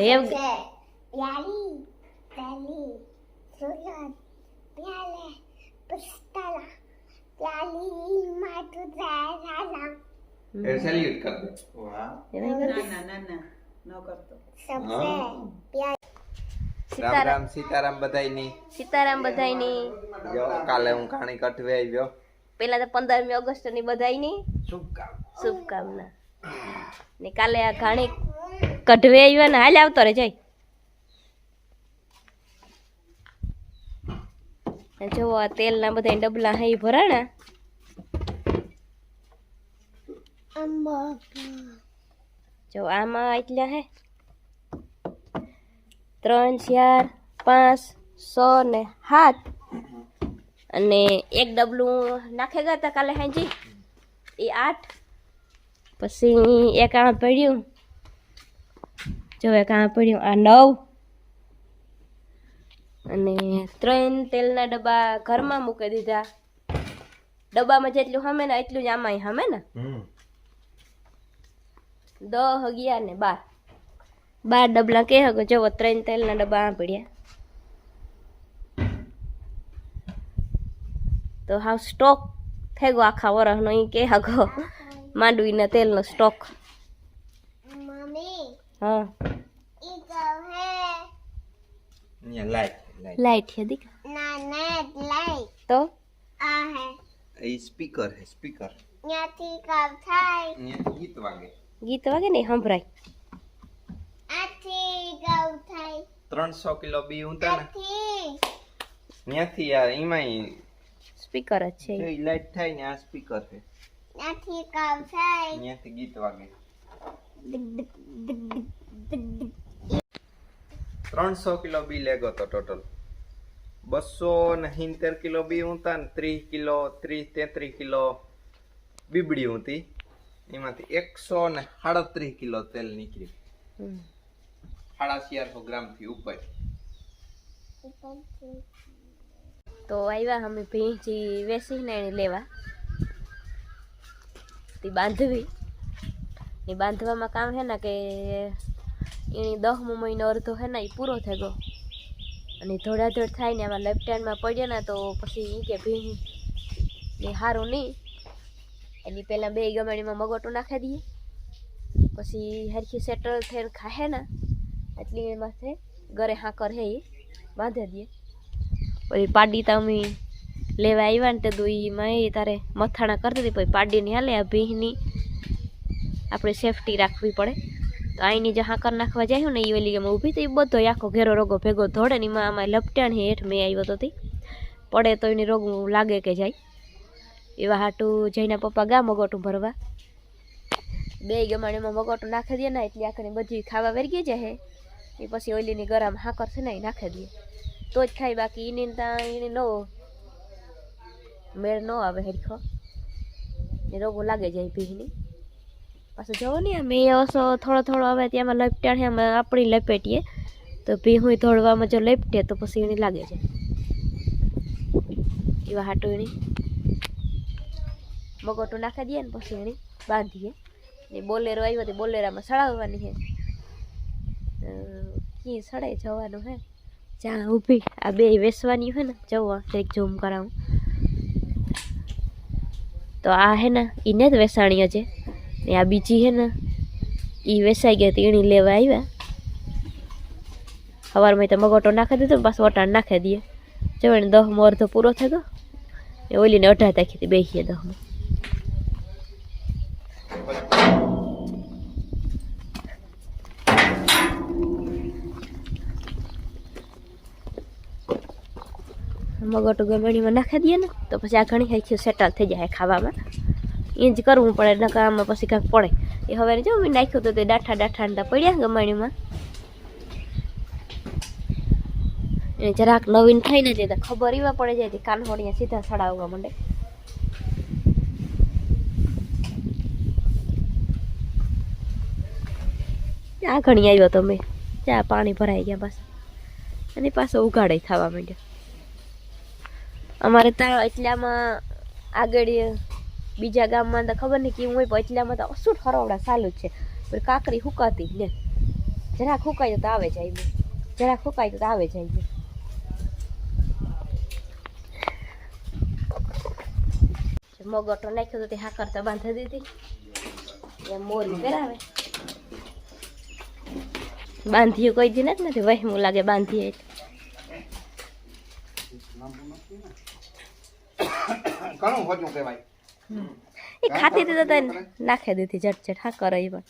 છે પ્યાલી પ્યાલી સુરત પ્યાલે પુસ્તલા પ્યાલી માટુ રાલા એ સેલ્યુટ કર દે વાહ એમ કરી દે. ના ના ના ન કરતો સબસે પ્યાલી રામ સીતારામ રામ સીતારામ બધાયની સીતારામ બધાયની જો કાલે હું કાણી કઠવે આવ્યો પેલા તો પંદરમી ઓગસ્ટની બધાયની શુભકામ શુભકામના ને કાલે આ ઘાણી કઢવે આવ્યો ને હાલ આવતો રે જઈ જો આ તેલના બધા ડબલા હે ભરાણા. જો આમાં એટલા હે. ત્રણ, ચાર, પાંચ સો ને સાત. અને એક ડબલું નાખે ગયા હતા કાલે હાંજી. એ આઠ. પછી એક આ પડ્યું જો એક આ પડ્યું આ નવ. અને ત્રણ તેલના ડબ્બા ઘરમાં મૂકી દીધા. ડબ્બામાં જેટલું હમે ને એટલું જ આમાં હમે ને. હમ. દહ અગિયાર ને બાર. બાર ડબલા કે હગો જો ત્રણ તેલના ડબ્બા આ પડ્યા. તો હાવ સ્ટોક થઈ ગયો આખા વરસનો એ કે હગો. માંડવીના તેલનો સ્ટોક હા ઈ તો હે લાઈટ લાઈટ. લાઈટ છે દીક. ના નેટ લાઈ તો? આ હે. એ સ્પીકર હે સ્પીકર. ત્યાંથી કામ થાય. અહીંયા ગીત વાગે. ગીત વાગે ને સંભળાય. આથી ગૌ થાય. ત્રણસો કિલો બી ઊંતા ને. ત્યાંથી. આ એમાંય સ્પીકર જ છે. ઈ લાઈટ થાય ને આ સ્પીકર છે ત્યાંથી કામ થાય. અહીંયાથી ગીત વાગે. ત્રણસો કિલો બી લેગો તો ટોટલ બસો ને સિત્તેર કિલો બી ઊંતા ને ત્રીસ કિલો ત્રીસ તેત્રીસ કિલો બીબડી ઊંતી એમાંથી એકસો ને સાડત્રીસ કિલો તેલ નીકળ્યું. સાડા ચારસો ગ્રામથી ઉપર. તો આવ્યા અમે ભીંચી વેસીને એને લેવા. તે બાંધવી. એ બાંધવામાં કામ છે ને કે એની દહમો મહિનો અડધો હે ને એ પૂરો થઈ ગયો. અને ધોડાધોડ થાય ને આમાં લેફ્ટ હેન્ડમાં પડે ને તો પછી એ કે ભીં એ સારું નહીં. એની પહેલાં બે ગમાણીમાં મગોટું નાખી દઈએ. પછી હરખી સેટલ થઈને ખાહે ને, એટલે એ માથે ઘરે હાંકર હે એ બાંધી દઈએ. પછી પાડી તો અમે લેવા આવ્યા ને તે દુઈમાં એ તારે મથાણા કરતી હતી પછી પાડીને હાલે આ ભીંની. આપણે સેફટી રાખવી પડે. તો અહીંની જે હાંકર નાખવા જાય ને એ ઓલી એમાં ઊભી તો એ બધો આખો ઘેરો રોગો ભેગો ધોડે ને એમાં આમાં લપટ્યા ને હેઠ મેં આવ્યો તી પડે તો એની રોગ લાગે કે જાય. એવા હાટું જઈને પપ્પા ગા મગોટું ભરવા. બે ગમાણીમાં મગોટું નાખી દે ને એટલે આખરી બધી ખાવા વેરગી જાય એ પછી ઓલીની ગરમ હાકર છે ને એ નાખી દે. તો જ ખાય બાકી એની ત્યાં એની નો મેળ ન આવે હેરખો. એ રોગો લાગે જાય ભીની. પાછું જવો ને અમે ઓછો થોડો થોડો આવે ત્યાંમાં લપટ્યા અમે આપણી લપેટીએ. તો ભીહું ધોળવામાં જો લપટે તો પછી એની લાગે છે. એવા હાટું એની. મગોટું નાખી દઈએ ને પછી એની બાંધીએ. ને બોલેરો આવ્યો તો બોલેરામાં સળાવવાની છે. કી સળાઈ જવાનું હે? જ્યાં ઊભી. આ બે વેસવાની હોય ને, જવા એક ઝૂમ કરાવું. તો આ હે ને એને જ વેસાણી છે. ને આ બીજી હે ને એ વેસાઈ ગઈ હતી એણી લેવા આવ્યા. સવારમાં તો મગોટો નાખી દીધો પાછું વટાણ નાખી દઈએ. જો એને દહમો અડધો પૂરો થયો એ ઓલીને અઢાર તારીખથી બેસીએ દહમો. મગોટું ગમેણીમાં નાખી દઈએ ને, તો પછી આ ઘણી ખાઈ સેટલ થઈ જાય ખાવામાં. એ જ કરવું પડે, નકર આમાં પછી કાંઈક પડે. એ હવે જો મેં નાખ્યું તો તે ડાઠા ડાઠા ને પડ્યા ગમાણીમાં. એને જરાક નવીન થાય ને તે ખબર એવા પડે જાય તે કાનહોડિયા સીધા સડાવવા માંડે. આ ઘણી આવ્યો તમે? ચા પાણી ભરાઈ ગયા પાછા. અને પાછો ઉગાડે થવા માંડ્યો. અમારે ત્યાં એટલામાં આગળ બીજા ગામમાં તો ખબર નહીં કેવું હોય, પણ એટલામાં તો શું હરવડા ચાલુ જ છે પણ કાકરી હુકાતી ને જરાક હુકાય તો આવે જાય. જરાક ફૂંકાય તો આવે જાય. મગોટો નાખ્યો તો તે હાકર તો બાંધી દીધી એમ મોરી કરાવે બાંધ્યું કોઈ દી નથી, વહેમું લાગે બાંધીએ એટલે. હોજું કહેવાય એ ખાતી હતી તો તને નાખી દીધી ઝટ ઝટ હાકર એ પણ.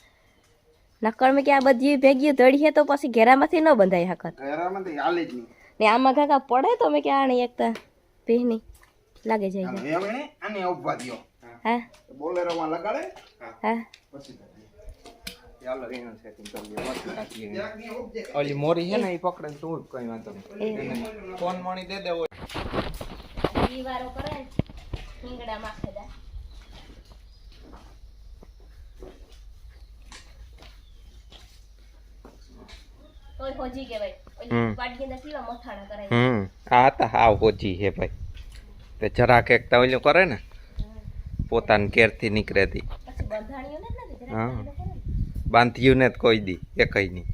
નક્કર મેં કે આ બધી ભેગી દળીએ તો પછી ઘેરામાંથી ન બંધાય હાકર ઘેરામાંથી હાલે જ નહીં. ને આમાં કાકા પડે તો મેં કે આણી એકતા પહેની લાગે જાય આને ઊભા દ્યો. હા. બોલેરોમાં લગાડે. હા. પછી ચાલો એનું સેટિંગ કરી દઈએ ઓલી મોરી છે ને એ પકડે તું કઈ વાંધો નહીં. ફોન મણી દે દેવો દીવારો કરે હિંગડા માખેદા હોજી કહેવાય. હમ. અંદર કેવા મથાણા કરાય હમ. આ હતા હાવ હોજી હે ભાઈ. તે જરાક એક તો ઓલું કરે ને પોતાની ઘેરથી નીકળે હતી હા. બાંધ્યું ને. કોઈ દી એકઈ નહીં.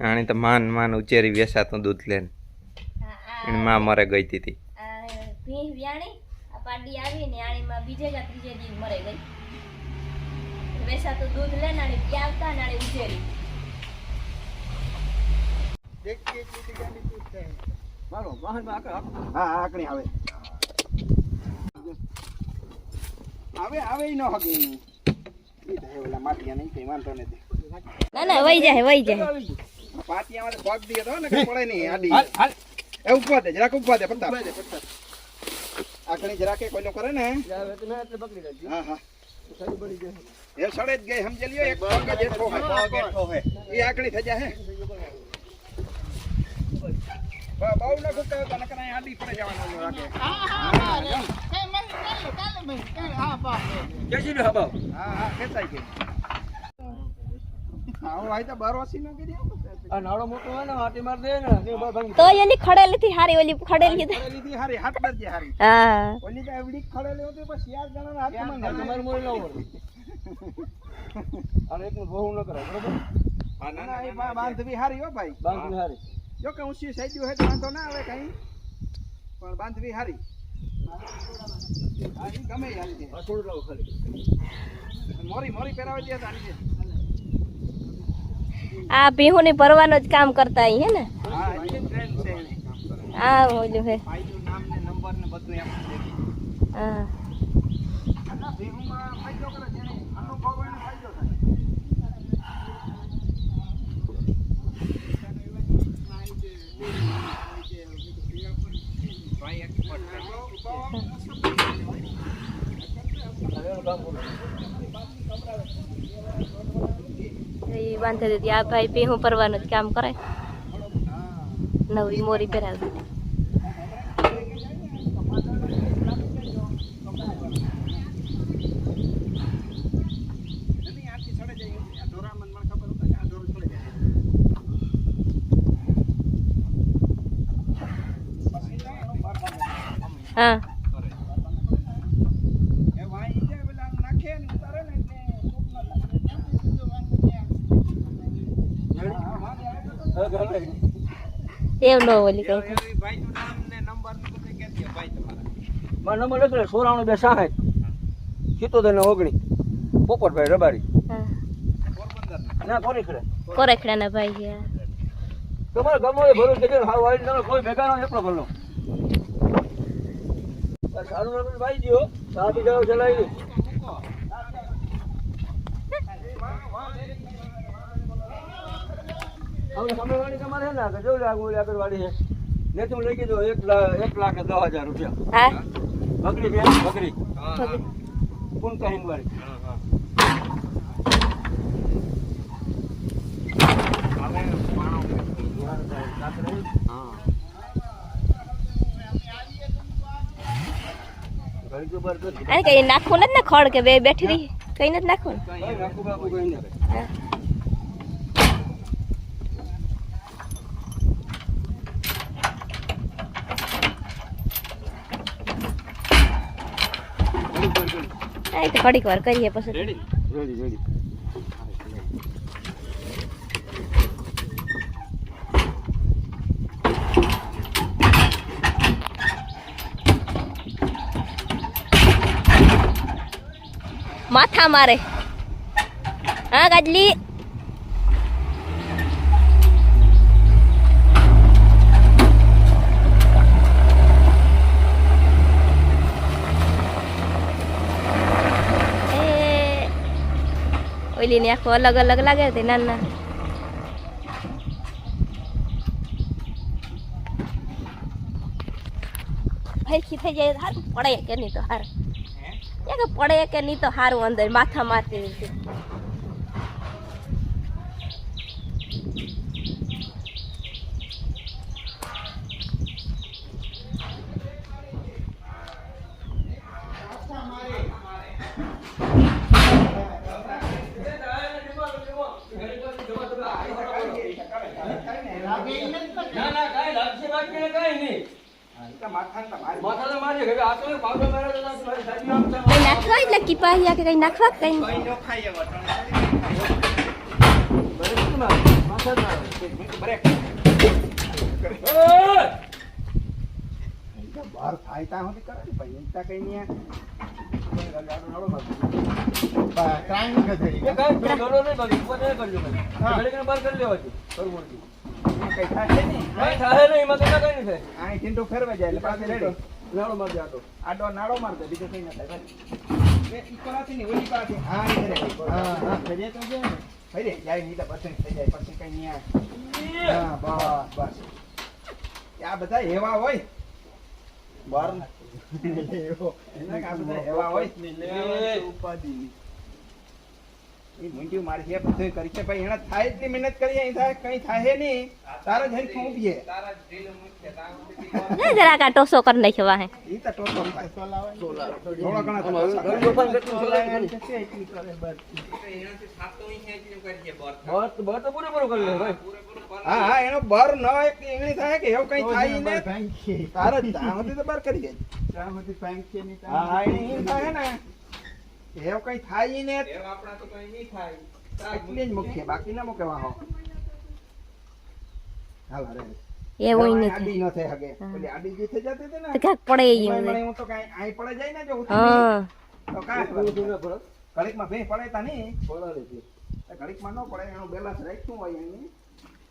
આણી તો માન માન ઉચેરી વેસાતું દૂધ લે ને એની માં મરે ગઈ હતી આ વ્યાણી આ પાડી આવી ને આણીમાં બીજે કા ત્રીજે દી મરે ગઈ. તો દૂધ લે ને આણી પ્યાવતા ને આણી ઉજેરી. હા આકણી આવે. આવે આવે ન હગે એનું. ઈ ઓલા માટિયા નહીં કઈ વાંધો નથી. ના ના વઈ જાય વઈ જાય. પાટિયામાં તો પગ દીએ તો ને પડે નહીં આડી. એ ઉપવા દે જરાક ઉપવા દે પ્રતાપ આકણી જરાક કોઈનો કરે ને. હા હા. એ સડે જ ગઈ સમજી લ્યો એક પગ જ એઠો હે પગ એઠો હે એ આકડી થઈ જાય હે બા- બહુ ન ગુટાયો તો નકર અહીં આડી પડે જવાનું લાગે હા હા ખેંચાઈ ગઈ આવો આઈ તો બાર વાસી નો કરી તો એની ખડેલી થી હારી ઓલી ખડેલી. લીધી હારી હાથ બરજે હારી. હા. ઓલી તો એવડી ખડેલી હતી પછી યાર જણાના હાથમાં તમારે મોરી લાવો હા, ના, ના, એ બા- બાંધવી હારી હો ભાઈ. જો કે ઊંચી સાઈડ હોય તો વાંધો ના આવે કઈ. પણ બાંધવી હારી. હા, ગમે ઈ મોરી મોરી પહેરાવી દે જાય. આ ભીહું ની ભરવાનો જ કામ કરતા અહીં હે ને? હા ઓલું હે. હા એ બાંધી દીધી આ ભાઈ ભીહું પરવાનું જ કામ કરે. નવી મોરી પહેરાવી. દીધી નહીં, આથી સડે જાય એવું. આ ઢોરામાં મને ખબર હતી કે આ ઢોર સડે જાય. પછી જાય એનો બારદાનો હા એ વાઈ જાય પેલા આમ નાખે ને ઉતારે ને એટલે સૂપ ન લાગે. બીજો વાંધો નહીં આવે. હા, હા, વાંધો આવે એવ ન ઓલી કઈ. નામ ને નંબર ને બધું કહી દો ભાઈ તમારા. મારો નંબર લખેલો સોરાણું બે સાઠ સિત્તોતેર ને ઓગણીસ. પોપટભાઈ રબારી. ના કોની કરે કોરેખડાના ભાઈ છે. તમારે ગમો એ ભરું કે હાવ વાળી તમે કોઈ ભેગા ન એટલો ભરલો સારું ભાઈ ચા પી જાવ ચલાવી હવે સામેવાળી તમારે છે ને કે જો આગળ ઓલી આગળ વાળી છે. ને તું લઈ કીધું એક લાખ એક લાખ ને દસ હજાર રૂપિયા. હા? બકરી છે બકરી. કુંતા હિંગ વાળી ઘડી તો બર કરી આને કઈ નાખવું નથી ને ખડ કે બે બેઠી રહી કઈ નથી નાખવું? ને? કઈ નાખું બાપુ કઈ તો વાર કરીએ પછી. રેડી રેડી રેડી માથા મારે. હા ગાજલી એ ઓલી ની આખો અલગ અલગ લાગે તે નાના. હરખી થઈ જાય હારું પડે કે નહીં તો હારું. એ પડે કે નહીં તો સારું અંદર માથા મારતી હતી ના ના કાંઈ લાગશે બાકી ને કાંઈ નહીં માથા તો મારી હવે આ તો પાવડો મારે તો મારી સાચી આમ છે કઈ નાખવા એટલે કીપાહિયા કે કઈ નાખવા કઈ? બરે! બહાર થાય ત્યાં સુધી કરે ને ભાઈ કઈ નહીં લેવા છે. કરવું. કઈ થાય નહીં. કાંઈ થાય નહીં એમાં તો કાંઈ નહીં થાય? અહીં ઢીંડો ફેરવાઈ જાય એટલે પાછી રેડી નાળો મારજે આટો. આડો નાડો માર દે બીજું કઈ ના થાય. ભાઈ ઈ કોનાથી નહીં ઓલી પાસે હા ઈ કરે હા હા. ફેરે તો જાય ને. ફેરે જાય નહીં તો પછી થઈ જાય પછી કઈ નહીં આવે. હા બસ બસ. આ બધા એવા હોય. બાર એવો એના કામ બધા એવા હોય એ મુંડ્યું મારી છે બધું કરી છે. ભાઈ એને થાય એટલી મહેનત કરી અહીં થાય કઈ થાય નહીં. તારા જઈને ખૂંપીએ ને જરાક આ ટોસો કરી નાખ્યો વાહે. ઈ તો ટોટો થાય. થોડા ઘણા તો આમાં પાછા ગરમીઓ પણ કેટલું સોલાય ખરી. છે એટલી કરે બસ. બસ બસ તો પૂરેપૂરું કરી લે ભાઈ. હા હા એનો બર ન હોય કે એમની થાય કે એવું કઈ થાય ને તારે ત્યાં સુધી તો બર કરી દે હા હા એને એમ થાય ને. એવું કઈ થાય ને એટલી જ મૂકીએ બાકી ના મૂકે વાહો. હાલ રે એવું આડી ન થઈ હગે. પેલી આડી જે થઈ જતી હતી ને? તો ક્યાંક પડે ઈ મને હું તો કાંઈ આઈ પડે જાય ને જો હા. તો કાંઈ પૂરું થયું ને ભરત? ઘડીકમાં ભેં પડે તા નહીં. પડાવી દે. તો ઘડીકમાં ન પડે એનું બેલેન્સ રાખ્યું હોય એની.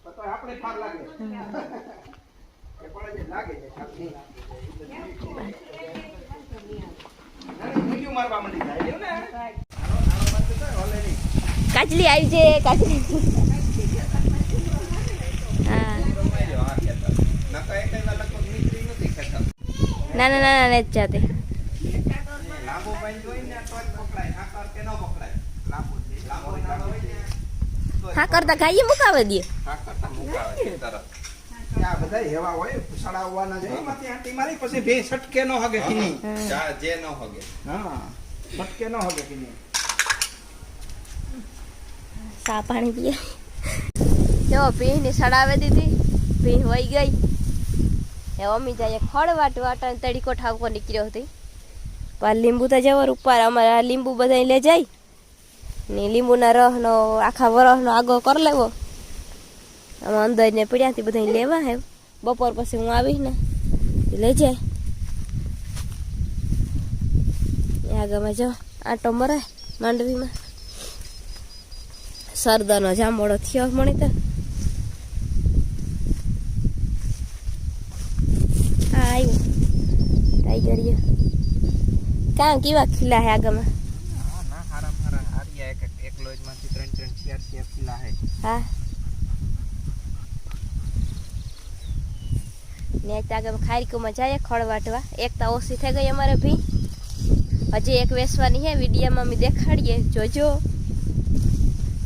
તો તો આપણે ફાર લાગે. એ પડે લાગે છે મારવા મંડી જાય એવું ને? કાચલી આવી છે કાચલી હા. ના ના ના ના જાતી. લાંબો તો જ પકડાય આકાર કે ન પકડાય લાંબો લાંબો નાળો હોય ને હા કરતા ગાઈએ મુકાવે દે. હા કરતા મુકાવે તરત. આ બધા એવા હોય સડાવવાના છે. એમાંથી આંટી મારી પછી ભે સટકે નો હગે કિની હા. જે નો હગે. હા સટકે નો હગે કિની સા પાણી પીએ. જો ભીંની સડાવી દીધી. ભીં વહી ગઈ. એ અમી જાય ખડ વાટ વાટ તડીકો ઠાકો નીકળ્યો હતી. પણ લીંબુ તો જવર ઉપર અમારે આ લીંબુ બધા લે જાય. ને લીંબુના રહનો આખા વરસનો આગો કરી લેવો. આમાં અંદર ને પીડ્યાથી બધા લેવા હે. બપોર પછી હું આવીશ ને લઈ જાય. આગળમાં જો આટો મરાય માંડવીમાં. સરદારનો જાંબોળો થયો મળી તો. આ ટ્રાય કરીએ કાં કેવા ખીલા હે આગળમાં હા ના હારા હારા હારિયા એક એક લોજમાંથી ત્રણ ત્રણ ચાર ચાર કિલા હે હા ને આગળ ખારીકુમાં જાય ખળ વાટવા એક તો ઓછી થઈ ગઈ અમારે ભી હજી એક વેસવાની હે વિડીયામાં અમે દેખાડીએ. જોજો.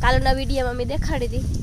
કાલના વિડીયામાં અમે દેખાડી હતી